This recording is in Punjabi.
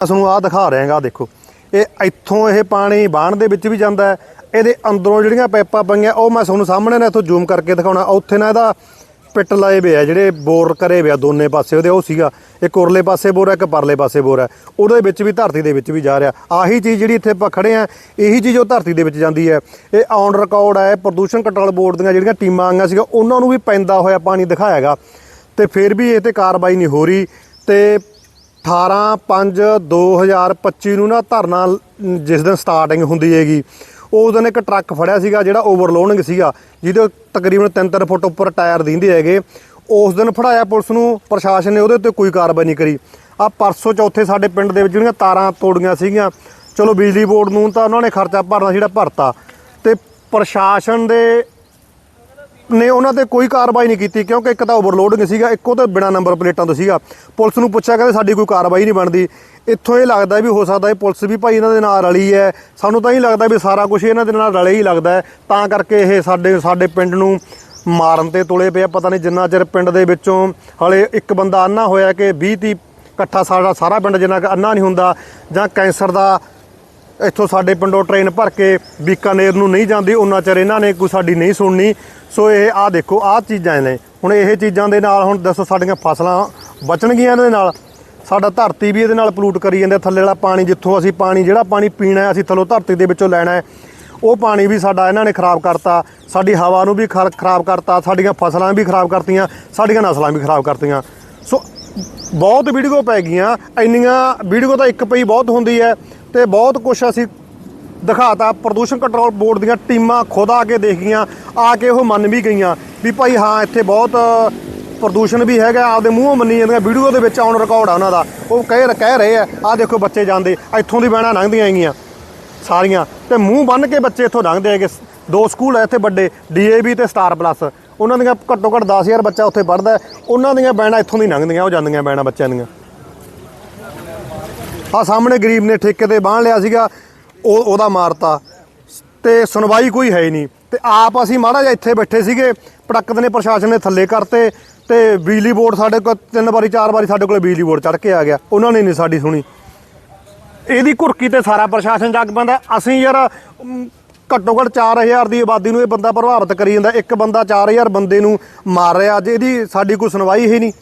ਤੁਹਾਨੂੰ ਆਹ ਦਿਖਾ ਰਿਹਾ ਹਾਂਗਾ ਦੇਖੋ। ਇਹ ਇੱਥੋਂ ਇਹ ਪਾਣੀ ਬਾਣ ਦੇ ਵਿੱਚ ਵੀ ਜਾਂਦਾ ਹੈ। ਇਹਦੇ ਅੰਦਰੋਂ ਜਿਹੜੀਆਂ ਪਾਈਪਾਂ ਪਈਆਂ, ਉਹ ਮੈਂ ਤੁਹਾਨੂੰ ਸਾਹਮਣੇ ਨਾ ਇੱਥੋਂ ਜ਼ੂਮ ਕਰਕੇ ਦਿਖਾਉਣਾ। ਉੱਥੇ ਨਾ ਇਹਦਾ ਪਿੱਟ ਲਾਏ ਵੇ ਆ, ਜਿਹੜੇ ਬੋਰ ਕਰੇ ਵੇ ਆ ਦੋਨੇ ਪਾਸੇ ਉਹਦੇ, ਉਹ ਸੀਗਾ। ਇੱਕ ਉਰਲੇ ਪਾਸੇ ਬੋਰ ਹੈ ਇੱਕ ਪਰਲੇ ਪਾਸੇ ਬੋਰ ਹੈ ਉਹਦੇ ਵਿੱਚ ਵੀ ਧਰਤੀ ਦੇ ਵਿੱਚ ਵੀ ਜਾ ਰਿਹਾ। ਆਹੀ ਚੀਜ਼ ਜਿਹੜੀ ਇੱਥੇ ਆਪਾਂ ਖੜੇ ਆ, ਇਹੀ ਚੀਜ਼ ਉਹ ਧਰਤੀ ਦੇ ਵਿੱਚ ਜਾਂਦੀ ਹੈ। ਇਹ ਔਨ ਰਿਕਾਰਡ ਹੈ ਪ੍ਰਦੂਸ਼ਣ ਕੰਟਰੋਲ ਬੋਰਡ ਦੀਆਂ ਜਿਹੜੀਆਂ ਟੀਮਾਂ ਆਈਆਂ ਸੀਗਾ ਉਹਨਾਂ ਨੂੰ ਵੀ ਪੈਂਦਾ ਹੋਇਆ ਪਾਣੀ ਦਿਖਾਇਆਗਾ। ਤੇ ਫਿਰ ਵੀ ਇਹ ਤੇ ਕਾਰਵਾਈ ਨਹੀਂ ਹੋ ਰਹੀ। ਤੇ 18 5 2025 ਨੂੰ ਨਾ ਧਰਨਾ ਜਿਸ ਦਿਨ ਸਟਾਰਟਿੰਗ ਹੁੰਦੀ ਹੈਗੀ, ਉਸ ਦਿਨ ਇੱਕ ਟਰੱਕ ਫੜਿਆ ਸੀਗਾ ਜਿਹੜਾ ਓਵਰਲੋਡਿੰਗ ਸੀਗਾ, ਜਿਹਦੇ ਤਕਰੀਬਨ 3-3 ਫੁੱਟ ਉੱਪਰ ਟਾਇਰ ਦਿੰਦੇ ਹੈਗੇ। ਉਸ ਦਿਨ ਫੜਾਇਆ ਪੁਲਿਸ ਨੂੰ, ਪ੍ਰਸ਼ਾਸਨ ਨੇ ਉਹਦੇ ਉੱਤੇ ਕੋਈ ਕਾਰਵਾਈ ਨਹੀਂ ਕਰੀ। ਆ ਪਰਸੋਂ ਚੌਥੇ ਸਾਡੇ ਪਿੰਡ ਦੇ ਵਿੱਚ ਜਿਹੜੀਆਂ ਤਾਰਾਂ ਤੋੜੀਆਂ ਸੀਗੀਆਂ, ਚਲੋ ਬਿਜਲੀ ਬੋਰਡ ਨੂੰ ਤਾਂ ਉਹਨਾਂ ਨੇ ਖਰਚਾ ਭਰਨਾ ਜਿਹੜਾ ਭਰਤਾ। ਤੇ ਪ੍ਰਸ਼ਾਸਨ ਦੇ ਨੇ ਉਹਨਾਂ ਤੇ ਕੋਈ ਕਾਰਵਾਈ ਨਹੀਂ ਕੀਤੀ ਕਿਉਂਕਿ ਇੱਕ ਤਾਂ ਓਵਰਲੋਡਿੰਗ ਸੀਗਾ, ਇੱਕੋ ਉਹ ਤੇ ਬਿਨਾ ਨੰਬਰ ਪਲੇਟਾਂ ਤੋਂ ਸੀਗਾ। ਪੁਲਿਸ ਨੂੰ ਪੁੱਛਿਆ, ਕਹਿੰਦੇ ਸਾਡੀ ਕੋਈ ਕਾਰਵਾਈ ਨਹੀਂ ਬਣਦੀ। ਇੱਥੋਂ ਇਹ ਲੱਗਦਾ ਵੀ ਹੋ ਸਕਦਾ ਇਹ ਪੁਲਿਸ ਵੀ ਭਾਈ ਇਹਨਾਂ ਦੇ ਨਾਲ ਰਲੀ ਹੈ। ਸਾਨੂੰ ਤਾਂ ਹੀ ਲੱਗਦਾ ਵੀ ਸਾਰਾ ਕੁਝ ਇਹਨਾਂ ਦੇ ਨਾਲ ਰਲੇ ਹੀ ਲੱਗਦਾ ਹੈ। ਤਾਂ ਕਰਕੇ ਇਹ ਸਾਡੇ ਸਾਡੇ ਪਿੰਡ ਨੂੰ ਮਾਰਨ ਤੇ ਤੁਲੇ ਪਿਆ ਪਤਾ ਨਹੀਂ ਜਿੰਨਾ ਚਿਰ ਪਿੰਡ ਦੇ ਵਿੱਚੋਂ ਹਲੇ ਇੱਕ ਬੰਦਾ ਅੰਨਾ ਹੋਇਆ ਕਿ 20 30 ਇਕੱਠਾ ਸਾਡਾ ਸਾਰਾ ਪਿੰਡ ਜਿੰਨਾ ਕੁ ਅੰਨਾ ਨਹੀਂ ਹੁੰਦਾ ਜਾਂ ਕੈਂਸਰ ਦਾ ਇੱਥੋਂ ਸਾਡੇ ਪਿੰਡੋਂ ਟ੍ਰੇਨ ਭਰ ਕੇ ਬੀਕਾਨੇਰ ਨੂੰ ਨਹੀਂ ਜਾਂਦੀ, ਉਹਨਾਂ ਚਿਰ ਇਹਨਾਂ ਨੇ ਕੋਈ ਸਾਡੀ ਨਹੀਂ ਸੁਣਨੀ। ਸੋ ਇਹ ਆਹ ਦੇਖੋ, ਆਹ ਚੀਜ਼ਾਂ ਨੇ। ਹੁਣ ਇਹ ਚੀਜ਼ਾਂ ਦੇ ਨਾਲ ਹੁਣ ਦੱਸੋ ਸਾਡੀਆਂ ਫਸਲਾਂ ਬਚਣਗੀਆਂ ਇਹਨਾਂ ਦੇ ਨਾਲ? ਸਾਡਾ ਧਰਤੀ ਵੀ ਇਹਦੇ ਨਾਲ ਪਲੂਟ ਕਰੀ ਜਾਂਦੇ ਥੱਲੇ ਵਾਲਾ ਪਾਣੀ ਜਿੱਥੋਂ ਅਸੀਂ ਪਾਣੀ, ਜਿਹੜਾ ਪਾਣੀ ਪੀਣਾ ਅਸੀਂ ਥੱਲੋਂ ਧਰਤੀ ਦੇ ਵਿੱਚੋਂ ਲੈਣਾ ਹੈ। ਉਹ ਪਾਣੀ ਵੀ ਸਾਡਾ ਇਹਨਾਂ ਨੇ ਖਰਾਬ ਕਰਤਾ, ਸਾਡੀ ਹਵਾ ਨੂੰ ਵੀ ਖਰ- ਖਰਾਬ ਕਰਤਾ, ਸਾਡੀਆਂ ਫਸਲਾਂ ਵੀ ਖਰਾਬ ਕਰਤੀਆਂ, ਸਾਡੀਆਂ ਨਸਲਾਂ ਵੀ ਖਰਾਬ ਕਰਤੀਆਂ। ਸੋ ਬਹੁਤ ਵੀਡੀਓ ਪੈ ਗਈਆਂ, ਇੰਨੀਆਂ ਵੀਡੀਓ ਤਾਂ ਇੱਕ ਪਈ ਬਹੁਤ ਹੁੰਦੀ ਹੈ। ਤੇ ਬਹੁਤ ਕੁਝ ਅਸੀਂ ਦਿਖਾਤਾ। ਪ੍ਰਦੂਸ਼ਣ ਕੰਟਰੋਲ ਬੋਰਡ ਦੀਆਂ ਟੀਮਾਂ ਖੁਦ ਆ ਕੇ ਦੇਖ ਗਈਆਂ, ਆ ਕੇ ਉਹ ਮੰਨ ਵੀ ਗਈਆਂ ਵੀ ਭਾਈ ਹਾਂ, ਇੱਥੇ ਬਹੁਤ ਪ੍ਰਦੂਸ਼ਣ ਵੀ ਹੈਗਾ, ਆਪਦੇ ਮੂੰਹੋਂ ਮੰਨੀ ਜਾਂਦੀਆਂ ਵੀਡੀਓ ਦੇ ਵਿੱਚ ਆਨ ਰਿਕਾਰਡ ਆ ਉਹਨਾਂ ਦਾ। ਉਹ ਕਹਿ ਕਹਿ ਰਹੇ ਆ ਆ ਦੇਖੋ ਬੱਚੇ ਜਾਂਦੇ, ਇੱਥੋਂ ਦੀ ਬਹਿਣਾ ਲੰਘਦੀਆਂ ਹੈਗੀਆਂ ਸਾਰੀਆਂ। ਤੇ ਮੂੰਹ ਬੰਨ ਕੇ ਬੱਚੇ ਇੱਥੋਂ ਲੰਘਦੇ ਹੈਗੇ। ਦੋ ਸਕੂਲ ਹੈ ਇੱਥੇ ਵੱਡੇ ਡੀਏਵੀ ਤੇ ਸਟਾਰ ਪਲੱਸ ਉਹਨਾਂ ਦੀਆਂ ਘੱਟੋ ਘੱਟ 10000 ਬੱਚਾ ਉੱਥੇ ਪੜ੍ਹਦਾ ਉਹਨਾਂ ਦੀਆਂ ਬੈਣਾ ਇੱਥੋਂ ਦੀ ਲੰਘਦੀਆਂ, ਉਹ ਜਾਂਦੀਆਂ ਬੈਣਾ ਬੱਚਿਆਂ ਦੀਆਂ। ਆ ਸਾਹਮਣੇ ਗਰੀਬ ਨੇ ਠੇਕੇ ਤੇ ਬਾਂਹ ਲਿਆ ਸੀਗਾ, ਉਹ ਉਹਦਾ ਮਾਰਤਾ। ਤੇ ਸੁਣਵਾਈ ਕੋਈ ਹੈ ਹੀ ਨਹੀਂ। ਤੇ ਆਪ ਅਸੀਂ ਮਾੜਾ ਜਿਹਾ ਇੱਥੇ ਬੈਠੇ ਸੀਗੇ ਪਟਕਦ ਨੇ ਪ੍ਰਸ਼ਾਸਨ ਨੇ ਥੱਲੇ ਕਰਤੇ, ਤੇ ਬਿਜਲੀ ਬੋਰਡ ਸਾਡੇ ਕੋਲ ਤਿੰਨ ਵਾਰੀ, ਚਾਰ ਵਾਰੀ ਸਾਡੇ ਕੋਲ ਬਿਜਲੀ ਬੋਰਡ ਚੜ ਕੇ ਆ ਗਿਆ। ਉਹਨਾਂ ਨੇ ਨਹੀਂ ਸਾਡੀ ਸੁਣੀ। ਇਹਦੀ ਘੁਰਕੀ ਤੇ ਸਾਰਾ ਪ੍ਰਸ਼ਾਸਨ ਜਾਗ ਪੈਂਦਾ। ਅਸੀਂ ਯਾਰ ਘੱਟੋ ਘੱਟ 4000 ਦੀ ਆਬਾਦੀ ਨੂੰ ਇਹ ਬੰਦਾ ਪ੍ਰਭਾਵਿਤ ਕਰੀ ਜਾਂਦਾ। ਇੱਕ ਬੰਦਾ 4000 ਬੰਦੇ ਨੂੰ ਮਾਰ ਰਿਹਾ। ਅੱਜ ਇਹਦੀ ਸਾਡੀ ਕੋਈ ਸੁਣਵਾਈ ਹੀ ਨਹੀਂ।